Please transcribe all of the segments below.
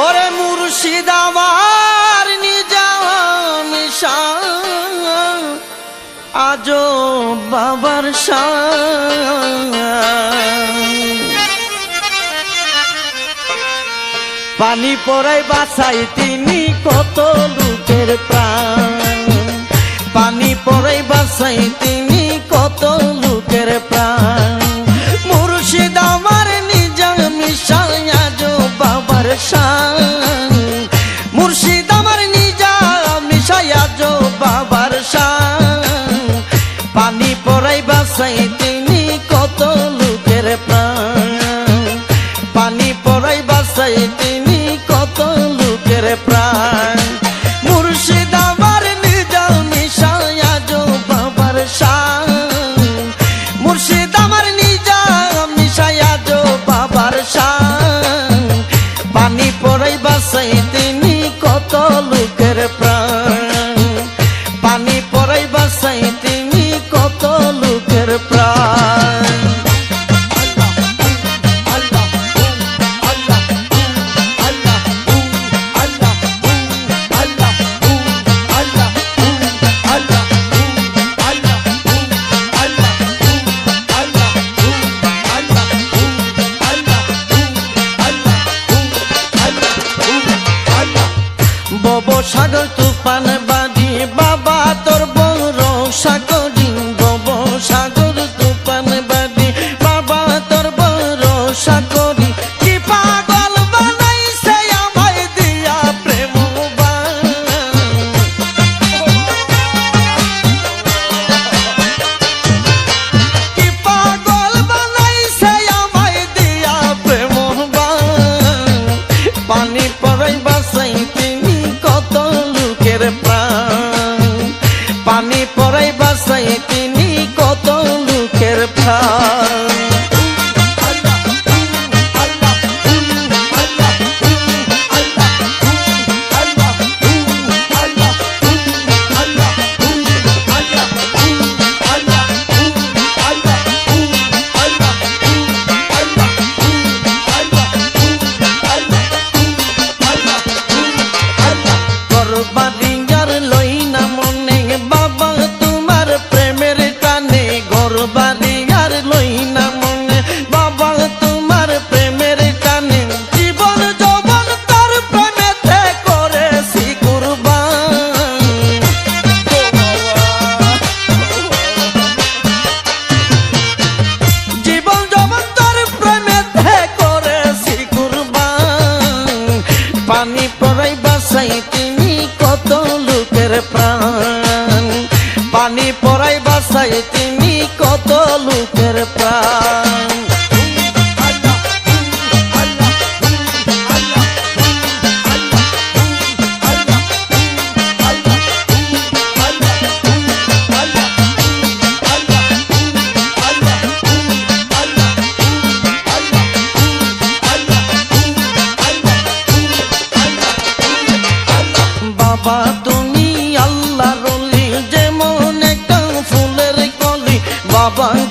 ওরে মুর্শিদ আমার নিজাম আজ বাবার পানি পড়াই বাসাই তিনি কত লোকের প্রাণ। পানি পড়াই বাসাই তিনি পানি পরাই বাসাই তুমি কত লোকের প্রাণ। সাগর তুফান বাদ basa em বাড়ি আর লই নাম বাসায় তিনি কত লোকের প্রাণ? Abang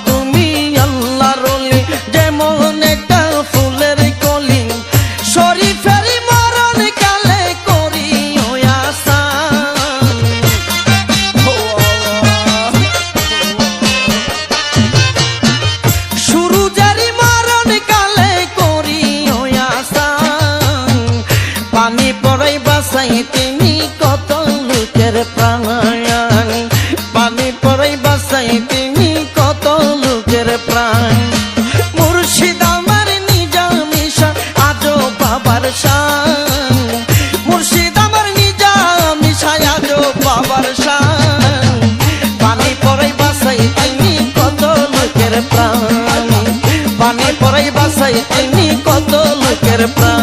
प्रा